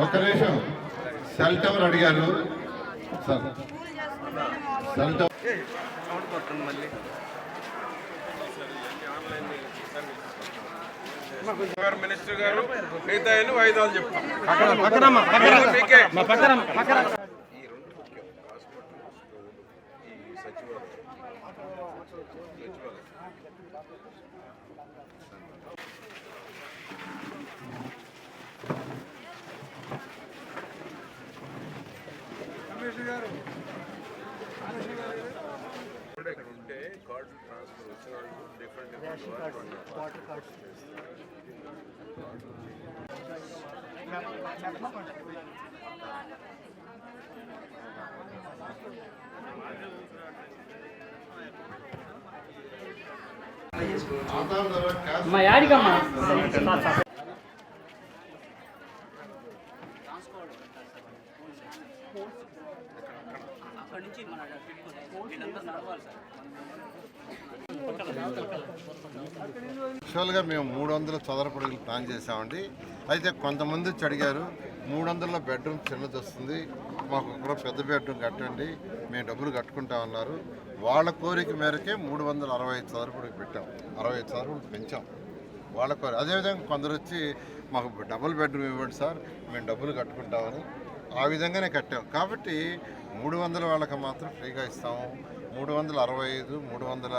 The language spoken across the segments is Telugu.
నిమిషం. సెల్ టవర్ అడిగారు. సార్. సెల్ టవర్ గారు మినిస్టర్ గారు మిగతా ఎన్ని వాయిదాలు చెప్తాం. డిఫరెంట్ డిఫరెంట్ వాటర్ ఆధార్ ద్వారా క్యాష్ అమ్మా యాడికమ్మా యాక్చువల్గా మేము మూడు వందల చదరపడుగులు ప్లాన్ చేసామండి అయితే కొంతమంది వచ్చి అడిగారు మూడు వందల బెడ్రూమ్ చిన్నది వస్తుంది మాకు ఒక పెద్ద బెడ్రూమ్ కట్టండి మేము డబ్బులు కట్టుకుంటామన్నారు వాళ్ళ కోరిక మేరకే మూడు వందల అరవై ఐదు చదరపుడికి పెట్టాం అరవై ఐదు చదరపడుగు పెంచాం. వాళ్ళ కోరిక అదేవిధంగా కొందరు వచ్చి మాకు డబుల్ బెడ్రూమ్ ఇవ్వండి సార్ మేము డబ్బులు కట్టుకుంటామని. ఆ విధంగానే కట్టాం. కాబట్టి మూడు వందల వాళ్ళకి మాత్రం ఫ్రీగా ఇస్తాము. మూడు వందల అరవై ఐదు మూడు వందల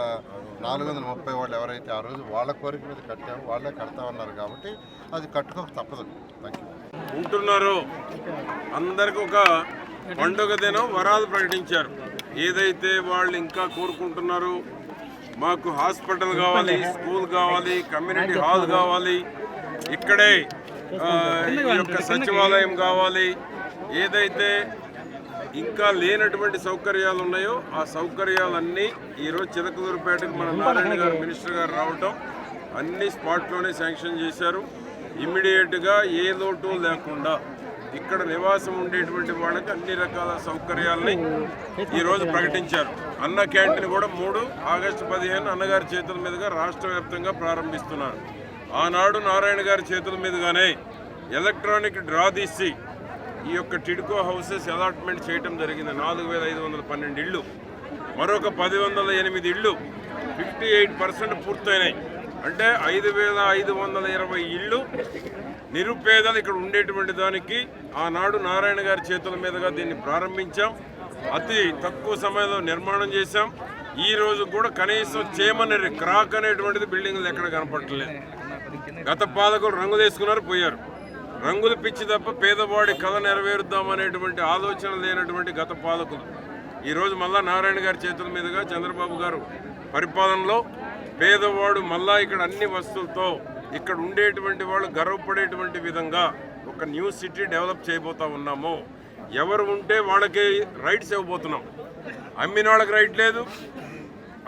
నాలుగు వందల ముప్పై వాళ్ళు ఎవరైతే ఆ రోజు వాళ్ళ కోరిక మీద కట్టాము వాళ్ళే కడతా ఉన్నారు కాబట్టి అది కట్టుకోక తప్పదు. ఉంటున్నారు. అందరికి ఒక పండుగ దినం వరాలు ప్రకటించారు. ఏదైతే వాళ్ళు ఇంకా కోరుకుంటున్నారు మాకు హాస్పిటల్ కావాలి స్కూల్ కావాలి కమ్యూనిటీ హాల్ కావాలి ఇక్కడే ఈ యొక్క సచివాలయం కావాలి ఏదైతే ఇంకా లేనటువంటి సౌకర్యాలు ఉన్నాయో ఆ సౌకర్యాలన్నీ ఈరోజు చిలకదూరుపేటకు మన నారాయణ గారు మినిస్టర్ గారు రావటం అన్ని స్పాట్లోనే శాంక్షన్ చేశారు. ఇమ్మీడియట్గా ఏ లోటు లేకుండా ఇక్కడ నివాసం ఉండేటువంటి వాళ్ళకి అన్ని రకాల సౌకర్యాలని ఈరోజు ప్రకటించారు. అన్న క్యాంటీన్ కూడా మూడు ఆగస్టు పదిహేను అన్నగారి చేతుల మీదుగా రాష్ట్ర వ్యాప్తంగా ప్రారంభిస్తున్నారు. ఆనాడు నారాయణ గారి చేతుల మీదుగానే ఎలక్ట్రానిక్ డ్రా తీసి ఈ యొక్క టిడ్కో హౌసెస్ అలాట్మెంట్ చేయటం జరిగింది. నాలుగు వేల ఐదు వందల పన్నెండు ఇళ్ళు. మరొక పది వందల ఎనిమిది ఇళ్ళు ఫిఫ్టీ ఎయిట్ పర్సెంట్ పూర్తయినాయి. అంటే ఐదు వేల ఐదు వందల ఇరవై ఇళ్ళు నిరుపేదలు ఇక్కడ ఉండేటువంటి దానికి ఆనాడు నారాయణ గారి చేతుల మీదుగా దీన్ని ప్రారంభించాం. అతి తక్కువ సమయంలో నిర్మాణం చేశాం. ఈ రోజు కూడా కనీసం చేయమనే క్రాక్ అనేటువంటిది బిల్డింగ్లు ఎక్కడ కనపడలేదు గత పాలకులు రంగు తీసుకున్నారు పోయారు. రంగులు పిచ్చి తప్ప పేదవాడి కళ నెరవేరుద్దామనేటువంటి ఆలోచన లేనటువంటి గత పాలకులు. ఈరోజు మళ్ళా నారాయణ గారి చేతుల మీదుగా చంద్రబాబు గారు పరిపాలనలో పేదవాడు మళ్ళా ఇక్కడ అన్ని వస్తువులతో ఇక్కడ ఉండేటువంటి వాళ్ళు గర్వపడేటువంటి విధంగా ఒక న్యూ సిటీ డెవలప్ చేయబోతా ఉన్నాము. ఎవరు ఉంటే వాళ్ళకి రైట్స్ ఇవ్వబోతున్నాం. అమ్మిన వాళ్ళకి రైట్ లేదు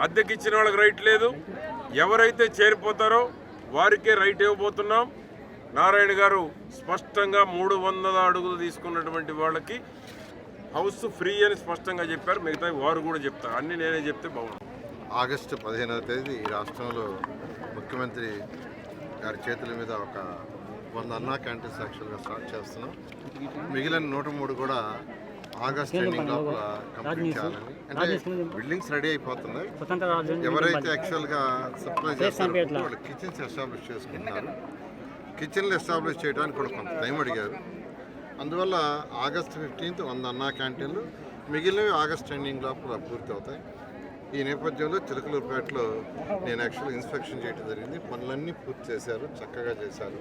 అద్దెకి ఇచ్చిన వాళ్ళకి రైట్ లేదు. ఎవరైతే చేరిపోతారో వారికే రైట్ ఇవ్వబోతున్నాం. నారాయణ గారు స్పష్టంగా మూడు వందల అడుగులు తీసుకున్నటువంటి వాళ్ళకి హౌస్ ఫ్రీ అని స్పష్టంగా చెప్పారు. మిగతా వారు కూడా చెప్తారు. అన్ని నేనే చెప్తే బాగుంటుంది ఆగస్టు పదిహేనవ తేదీ ఈ రాష్ట్రంలో ముఖ్యమంత్రి గారి చేతుల మీద ఒక వంద అన్నా క్యాంటీన్స్ యాక్చువల్గా స్టార్ట్ చేస్తున్నాం. మిగిలిన నూట మూడు కూడా ఆగస్ట్ ఎండింగ్ లోపల కంప్లీట్ చేయాలని. అంటే బిల్డింగ్స్ రెడీ అయిపోతున్నాయి. ఎవరైతే యాక్చువల్గా సప్లై చేస్తారో వాళ్ళు కిచెన్స్ ఎస్టాబ్లిష్ చేసుకుంటున్నారు. కిచెన్లు ఎస్టాబ్లిష్ చేయడానికి కూడా కొంత టైం అడిగారు. అందువల్ల ఆగస్ట్ ఫిఫ్టీన్త్ వంద అన్నా క్యాంటీన్లు మిగిలినవి ఆగస్ట్ ఎండింగ్ లోపల పూర్తి అవుతాయి. ఈ నేపథ్యంలో చిలకలూరుపేటలో నేను యాక్చువల్గా ఇన్స్పెక్షన్ చేయడం జరిగింది. పనులన్నీ పూర్తి చేశారు చక్కగా చేశారు.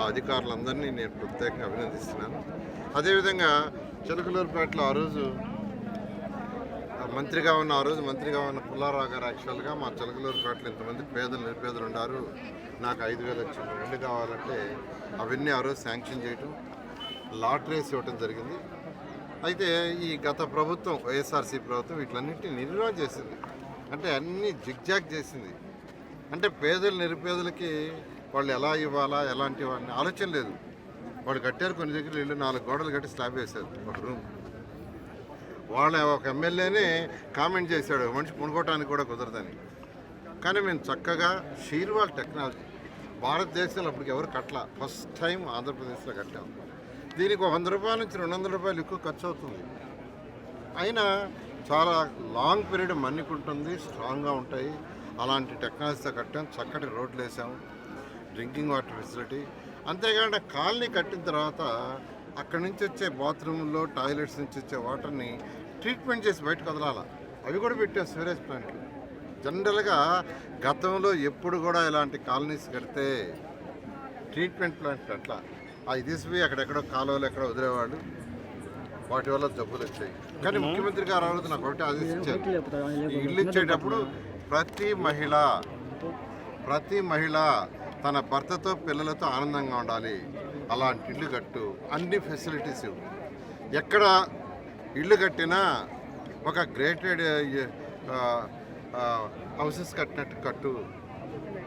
ఆ అధికారులందరినీ నేను ప్రత్యేకంగా అభినందిస్తున్నాను. అదేవిధంగా చిలకలూరుపేటలో ఆ రోజు మంత్రిగా ఉన్న ఆ రోజు మంత్రిగా ఉన్న పుల్లారావు గారు యాక్చువల్గా మా చిలకలూరుపేటలో ఇంతమంది పేదలు నిరుపేదలు ఉన్నారు. నాకు ఐదు వేలు వచ్చింది. రెండు కావాలంటే అవన్నీ ఆ రోజు శాంక్షన్ చేయటం లాటరీస్ ఇవ్వటం జరిగింది. అయితే ఈ గత ప్రభుత్వం వైఎస్ఆర్సీ ప్రభుత్వం వీటిలన్నింటినీ నిర్వహణ చేసింది. అంటే అన్నీ జిగ్జాగ్ చేసింది. అంటే పేదలు నిరుపేదలకి వాళ్ళు ఎలా ఇవ్వాలా ఎలాంటి వాళ్ళని ఆలోచన లేదు. వాళ్ళు కట్టారు కొన్ని దగ్గర ఇల్లు నాలుగు గోడలు కట్టి స్లాబ్ వేశారు. ఒక రూమ్. వాళ్ళ ఒక ఎమ్మెల్యేనే కామెంట్ చేశాడు మనిషి పుణుకోవటానికి కూడా కుదరదని. కానీ మేము చక్కగా షీర్వాల్ టెక్నాలజీ భారతదేశంలో అప్పటికి ఎవరు కట్టల. ఫస్ట్ టైం ఆంధ్రప్రదేశ్లో కట్టాం. దీనికి వంద రూపాయల నుంచి రెండు వందల రూపాయలు ఎక్కువ ఖర్చు అవుతుంది. అయినా చాలా లాంగ్ పీరియడ్ మన్నికుంటుంది స్ట్రాంగ్గా ఉంటాయి. అలాంటి టెక్నాలజీతో కట్టాం చక్కటి రోడ్లు వేసాం డ్రింకింగ్ వాటర్ ఫెసిలిటీ. అంతేకాకుండా కాలనీ కట్టిన తర్వాత అక్కడి నుంచి వచ్చే బాత్రూంలో టాయిలెట్స్ నుంచి వచ్చే వాటర్ని ట్రీట్మెంట్ చేసి బయటకు వదలాల? అవి కూడా పెట్టాం సివరేజ్ ప్లాంట్లు. జనరల్గా గతంలో ఎప్పుడు కూడా ఇలాంటి కాలనీస్ కడితే ట్రీట్మెంట్ ప్లాంట్ అట్లా. అవి తీసిపోయి అక్కడెక్కడో కాలువలు ఎక్కడో వదిలేవాళ్ళు. వాటి వల్ల జబ్బులు వచ్చాయి. కానీ ముఖ్యమంత్రి గారు రోజు నాకు ఒకటి ఆదేశించారు. ఇల్లు ఇచ్చేటప్పుడు ప్రతి మహిళ ప్రతి మహిళ తన భర్తతో పిల్లలతో ఆనందంగా ఉండాలి. అలాంటి ఇల్లు కట్టు అన్ని ఫెసిలిటీస్ ఎక్కడ ఇల్లు కట్టినా ఒక గ్రేటెడ్ హౌసెస్ కట్టినట్టు కట్టు.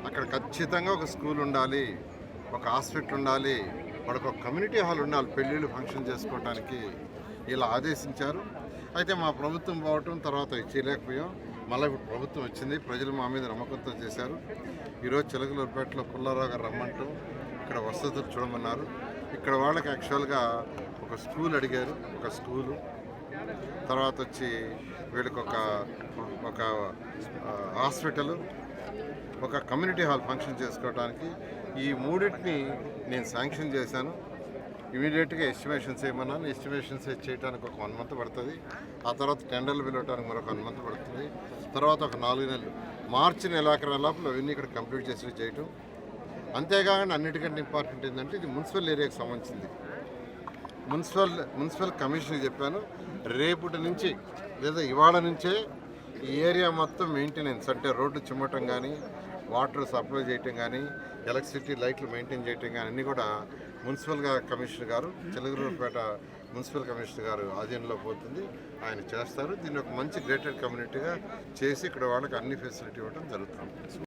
అక్కడ ఖచ్చితంగా ఒక స్కూల్ ఉండాలి ఒక హాస్పిటల్ ఉండాలి వాళ్ళకి ఒక కమ్యూనిటీ హాల్ ఉండాలి పెళ్ళిళ్ళు ఫంక్షన్ చేసుకోవడానికి ఇలా ఆదేశించారు. అయితే మా ప్రభుత్వం పోవటం తర్వాత ఇది చేయలేకపోయాం. మళ్ళీ ఇప్పుడు ప్రభుత్వం వచ్చింది ప్రజలు మా మీద నమ్మకంతో చేశారు. ఈరోజు చిలకలూరుపేటలో పుల్లారావు గారు రమ్మంటూ ఇక్కడ వసతులు చూడమన్నారు. ఇక్కడ వాళ్ళకి యాక్చువల్గా ఒక స్కూల్ అడిగారు. ఒక స్కూలు తర్వాత వచ్చి వీళ్ళకి ఒక ఒక హాస్పిటల్ ఒక కమ్యూనిటీ హాల్ ఫంక్షన్ చేసుకోవడానికి ఈ మూడింటిని నేను శాంక్షన్ చేశాను. ఇమీడియట్గా ఎస్టిమేషన్స్ చేయమన్నాను ఎస్టిమేషన్స్ చేయడానికి ఒక వన్ మంత్ పడుతుంది. ఆ తర్వాత టెండర్లు పిలవడానికి మరొక వన్ మంత్ పడుతుంది. తర్వాత ఒక నాలుగు నెలలు. మార్చి నెలాఖరు లోపల అవన్నీ ఇక్కడ కంప్లీట్ చేసి చేయటం. అంతేకాకుండా అన్నిటికంటే ఇంపార్టెంట్ ఏంటంటే ఇది మున్సిపల్ ఏరియాకి సంబంధించింది. మున్సిపల్ మున్సిపల్ కమిషన్ చెప్పాను రేపటి నుంచి లేదా ఇవాళ నుంచే ఈ ఏరియా మొత్తం మెయింటెనెన్స్ అంటే రోడ్డు చిమ్మటం కానీ వాటర్ సప్లై చేయటం కానీ ఎలక్ట్రిసిటీ లైట్లు మెయింటైన్ చేయటం కానీ అన్నీ కూడా మున్సిపల్గా కమిషనర్ గారు చిలకలూరుపేట మున్సిపల్ కమిషనర్ గారు ఆధీనంలో పోతుంది ఆయన చేస్తారు. దీన్ని ఒక మంచి గ్రేటెడ్ కమ్యూనిటీగా చేసి ఇక్కడ వాళ్ళకి అన్ని ఫెసిలిటీ ఇవ్వడం జరుగుతుంది.